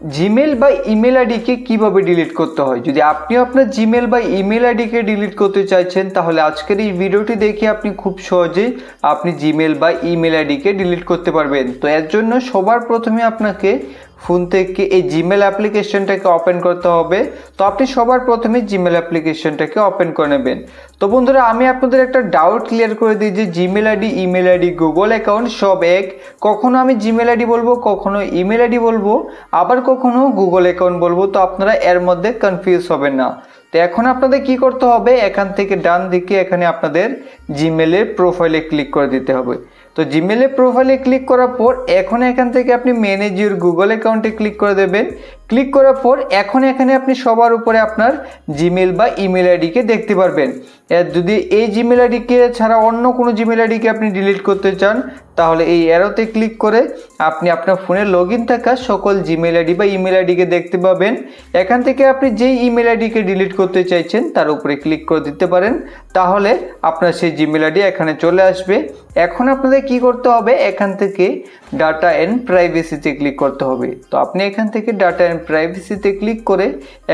Gmail বা email আইডিকে কীভাবে delete করতে হয়? যদি আপনিও আপনার জিমেল বা ইমেল আইডিকে ডিলিট করতে চাইছেন, তাহলে আজকের এই ভিডিওটি দেখে আপনি খুব সহজেই আপনি জিমেল বা ইমেল আইডিকে ডিলিট করতে পারবেন। তো এর জন্য সবার প্রথমে আপনাকে ফোন থেকে এই জিমেল অ্যাপ্লিকেশনটাকে ওপেন করতে হবে। তো আপনি সবার প্রথমে জিমেল অ্যাপ্লিকেশনটাকে ওপেন করে নেবেন। তো বন্ধুরা, আমি আপনাদের একটা ডাউট ক্লিয়ার করে দিই যে Gmail ID email ID Google account সব এক। কখনো আমি জিমেল আইডি বলব, কখনো ইমেল আইডি বলব, আবার কখনো গুগল অ্যাকাউন্ট বলব, তো আপনারা এর মধ্যে কনফিউজ হবেন না। তো এখন আপনাদের কি করতে হবে? এখান থেকে ডান দিকে এখানে আপনাদের জিমেলের প্রোফাইলে ক্লিক করে দিতে হবে। তো জিমেলের প্রোফাইলে ক্লিক করার পর এখন এখান থেকে আপনি ম্যানেজ ইউর গুগল অ্যাকাউন্টে ক্লিক করে দেবেন। ক্লিক করার পর এখন এখানে আপনি সবার উপরে আপনার জিমেল বা ইমেল আইডিকে দেখতে পারবেন। যদি এই জিমেল আইডিকে ছাড়া অন্য কোনো জিমেল আইডিকে আপনি ডিলিট করতে চান, তাহলে এই অ্যারোতে ক্লিক করে আপনি আপনার ফোনে লগ ইন থাকা সকল জিমেল আইডি বা ইমেল আইডিকে দেখতে পাবেন। এখান থেকে আপনি যেই ইমেল আইডিকে ডিলিট করতে চাইছেন, তার উপরে ক্লিক করে দিতে পারেন। তাহলে আপনার সেই জিমেল আইডি এখানে চলে আসবে। এখন আপনাদের কি করতে হবে? এখান থেকে ডাটা অ্যান্ড প্রাইভেসিতে ক্লিক করতে হবে। তো আপনি এখান থেকে ডাটা অ্যান্ড প্রাইভেসিতে ক্লিক করে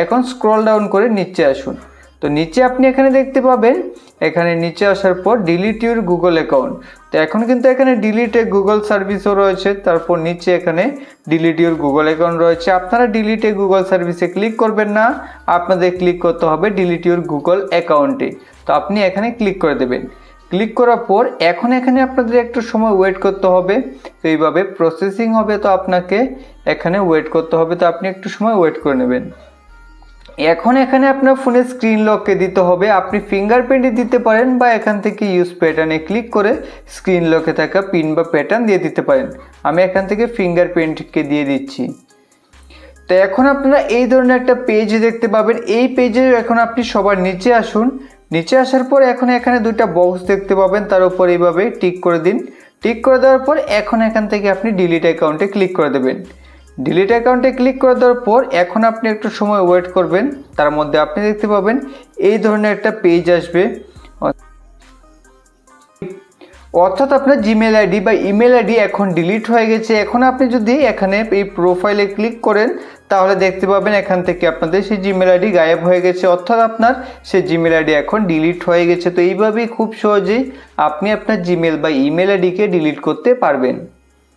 এখন স্ক্রল ডাউন করে নিচে আসুন। তো নিচে আপনি এখানে দেখতে পাবেন, এখানে নিচে আসার পর ডিলিট ইউর গুগল অ্যাকাউন্ট তো এখন কিন্তু এখানে ডিলিটে গুগল সার্ভিসও রয়েছে, তারপর নিচে এখানে ডিলিট ইউর গুগল অ্যাকাউন্ট রয়েছে। আপনারা ডিলিটে গুগল সার্ভিসে ক্লিক করবেন না, আপনাদের ক্লিক করতে হবে ডিলিট ইউর গুগল অ্যাকাউন্টে তো আপনি এখানে ক্লিক করে দেবেন। ক্লিক করার পর এখন এখানে আপনাদের একটু সময় ওয়েট করতে হবে। তো এইভাবে প্রসেসিং হবে তো আপনাকে এখানে ওয়েট করতে হবে। তো আপনি একটু সময় ওয়েট করে নেবেন। এখন এখানে আপনার ফোনের স্ক্রিন লককে দিতে হবে। আপনি ফিঙ্গারপ্রিন্টে দিতে পারেন বা এখান থেকে ইউজ প্যাটার্নে ক্লিক করে স্ক্রিন লকে থাকা পিন বা প্যাটার্ন দিয়ে দিতে পারেন। আমি এখান থেকে ফিঙ্গারপ্রিন্টকে দিয়ে দিচ্ছি। তো এখন আপনারা এই ধরনের একটা পেজ দেখতে পাবেন। এই পেজে এখন আপনি সবার নিচে আসুন। নিচে আসার পর এখন এখানে দুইটা বক্স দেখতে পাবেন, তার উপর এইভাবে টিক করে দিন। টিক করে দেওয়ার পর এখন এখান থেকে আপনি ডিলিট অ্যাকাউন্টে ক্লিক করে দেবেন। ডিলিট অ্যাকাউন্টে ক্লিক করে দেওয়ার পর এখন আপনি একটু সময় ওয়েট করবেন। তার মধ্যে আপনি দেখতে পাবেন, এই ধরনের একটা পেজ আসবে। অর্থাৎ আপনার জিমেল আইডি বা ইমেল আইডি এখন ডিলিট হয়ে গেছে। এখন আপনি যদি এখানে এই প্রোফাইলে ক্লিক করেন, তাহলে দেখতে পাবেন এখান থেকে আপনাদের সেই জিমেল আইডি গায়েব হয়ে গেছে। অর্থাৎ আপনার সেই জিমেল আইডি এখন ডিলিট হয়ে গেছে। তো এইভাবেই খুব সহজেই আপনি আপনার জিমেল বা ইমেল আইডিকে ডিলিট করতে পারবেন।